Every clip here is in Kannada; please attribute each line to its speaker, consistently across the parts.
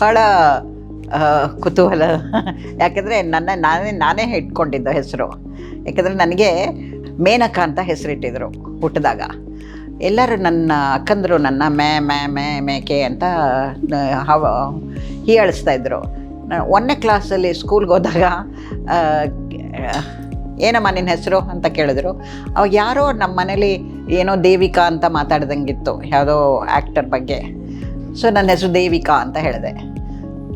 Speaker 1: ಭಾಳ ಕುತೂಹಲ. ಯಾಕೆಂದರೆ ನನ್ನ, ನಾನೇ ನಾನೇ ಇಟ್ಕೊಂಡಿದ್ದ ಹೆಸರು. ಯಾಕೆಂದರೆ ನನಗೆ ಮೇನಕ ಅಂತ ಹೆಸರಿಟ್ಟಿದ್ರು ಹುಟ್ಟಿದಾಗ. ಎಲ್ಲರೂ ನನ್ನ ಅಕ್ಕಂದರು ನನ್ನ ಮೇ ಮೇ ಮೇ ಮೇಕೆ ಅಂತ ಹವ, ಹೀಯಾಳಿಸ್ತಾ ಇದ್ದರು ಒಂದನೇ ಕ್ಲಾಸಲ್ಲಿ ಸ್ಕೂಲ್ಗೆ ಹೋದಾಗ ಏನಮ್ಮ ನಿನ್ನ ಹೆಸರು ಅಂತ ಕೇಳಿದ್ರು. ಅವಾಗ ಯಾರೋ ನಮ್ಮ ಮನೇಲಿ ಏನೋ ದೇವಿಕಾ ಅಂತ ಮಾತಾಡ್ದಂಗಿತ್ತು, ಯಾವುದೋ ಆ್ಯಕ್ಟರ್ ಬಗ್ಗೆ. ಸೊ ನನ್ನ ಹೆಸರು ದೇವಿಕಾ ಅಂತ ಹೇಳಿದೆ.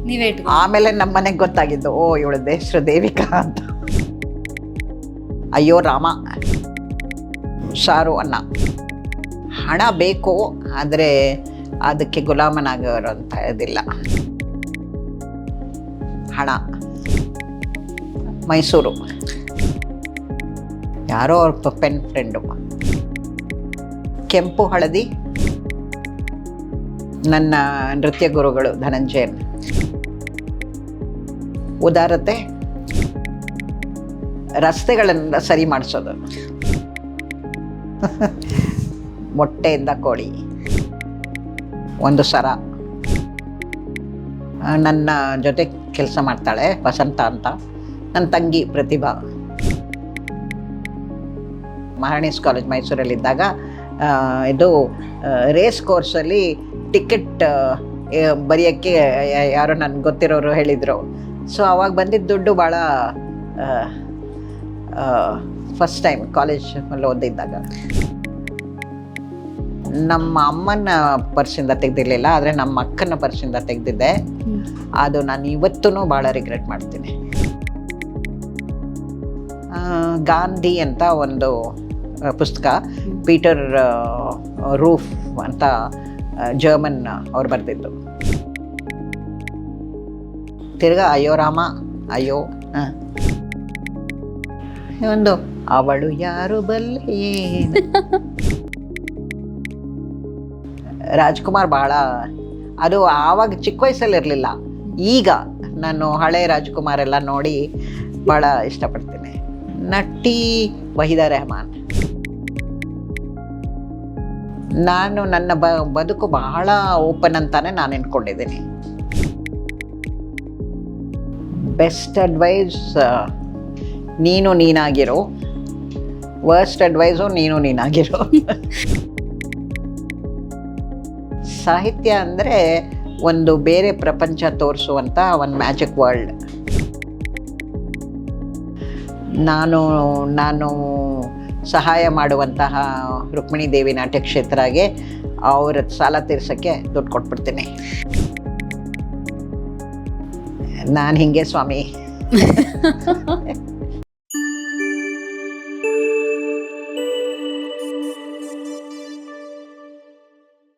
Speaker 2: ನೀವೇ
Speaker 1: ಆಮೇಲೆ ನಮ್ಮ ಮನೆಗೆ ಗೊತ್ತಾಗಿದ್ದು ಓ ಇವಳದ್ದು ಹೆಸರು ದೇವಿಕಾ ಅಂತ. ಅಯ್ಯೋ ರಾಮ. ಸಾರು ಅನ್ನ ಹಣ ಬೇಕು ಆದರೆ ಅದಕ್ಕೆ ಗುಲಾಮನಾಗಿರೋಂಥ ಇದಿಲ್ಲ. ಹಣ. ಮೈಸೂರು. ಯಾರೋ ಅವ್ರ ಪೆನ್ ಫ್ರೆಂಡು. ಕೆಂಪು ಹಳದಿ. ನನ್ನ ನೃತ್ಯ ಗುರುಗಳು ಧನಂಜಯನ್ ಉದಾರತೆ ರಸ್ತೆಗಳನ್ನು ಸರಿ ಮಾಡಿಸೋದು. ಮೊಟ್ಟೆಯಿಂದ ಕೋಳಿ. ಒಂದು ಸರ. ನನ್ನ ಜೊತೆ ಕೆಲಸ ಮಾಡ್ತಾಳೆ ವಸಂತ ಅಂತ. ನನ್ನ ತಂಗಿ ಪ್ರತಿಭಾ. ಮಹಾರಾಣೀಸ್ ಕಾಲೇಜ್ ಮೈಸೂರಲ್ಲಿದ್ದಾಗ ಇದು ರೇಸ್ ಕೋರ್ಸಲ್ಲಿ ಟಿಕೆಟ್ ಬರೆಯೋಕ್ಕೆ ಯಾರೋ ನನ್ಗೆ ಗೊತ್ತಿರೋರು ಹೇಳಿದರು. ಸೊ ಅವಾಗ ಬಂದಿದ್ದ ದುಡ್ಡು ಭಾಳ ಫಸ್ಟ್ ಟೈಮ್ ಕಾಲೇಜಲ್ಲಿ ಓದಿದ್ದಾಗ. ನಮ್ಮ ಅಮ್ಮನ ಪರ್ಸಿಂದ ತೆಗೆದಿರಲಿಲ್ಲ ಆದರೆ ನಮ್ಮ ಅಕ್ಕನ ಪರ್ಸಿಂದ ತೆಗೆದಿದ್ದೆ. ಅದು ನಾನು ಇವತ್ತೂ ಭಾಳ ರಿಗ್ರೆಟ್ ಮಾಡ್ತೀನಿ. ಗಾಂಧಿ ಅಂತ ಒಂದು ಪುಸ್ತಕ ಪೀಟರ್ ರೂಫ್ ಅಂತ ಜರ್ಮನ್ ಅವ್ರು ಬರ್ತಿತ್ತು. ತಿರ್ಗಾ, ಅಯ್ಯೋ ರಾಮ, ಅಯ್ಯೋ ಒಂದು ಅವಳು ಯಾರು ಬಲ್ಲೆ? ರಾಜ್ಕುಮಾರ್ ಬಹಳ ಅದು ಆವಾಗ ಚಿಕ್ಕ ವಯಸ್ಸಲ್ಲಿ ಇರಲಿಲ್ಲ ಈಗ ನಾನು ಹಳೆ ರಾಜ್ಕುಮಾರ್ ಎಲ್ಲ ನೋಡಿ ಭಾಳ ಇಷ್ಟಪಡ್ತೀನಿ. ನಟಿ ವಹಿದಾ ರೆಹಮಾನ್. ನಾನು ನನ್ನ ಬ, ಬದುಕು ಬಹಳ ಓಪನ್ ಅಂತಾನೆ ನಾನು ಅನ್ಕೊಂಡಿದ್ದೀನಿ ಬೆಸ್ಟ್ ಅಡ್ವೈಸ್ ನೀನು ನೀನಾಗಿರೋ. ವರ್ಸ್ಟ್ ಅಡ್ವೈಸು ನೀನು ನೀನಾಗಿರೋ. ಸಾಹಿತ್ಯ ಅಂದರೆ ಒಂದು ಬೇರೆ ಪ್ರಪಂಚ ತೋರಿಸುವಂಥ ಒಂದು ಮ್ಯಾಜಿಕ್ ವರ್ಲ್ಡ್ ನಾನು ನಾನು ಸಹಾಯ ಮಾಡುವಂತಹ ರುಕ್ಮಿಣಿ ದೇವಿ ನಾಟ್ಯ ಕ್ಷೇತ್ರಗೆ ಅವ್ರ ಸಾಲ ತೀರ್ಸೋಕ್ಕೆ ದುಡ್ಡು ಕೊಟ್ಬಿಡ್ತೀನಿ. ನಾನು ಹಿಂಗೆ ಸ್ವಾಮಿ.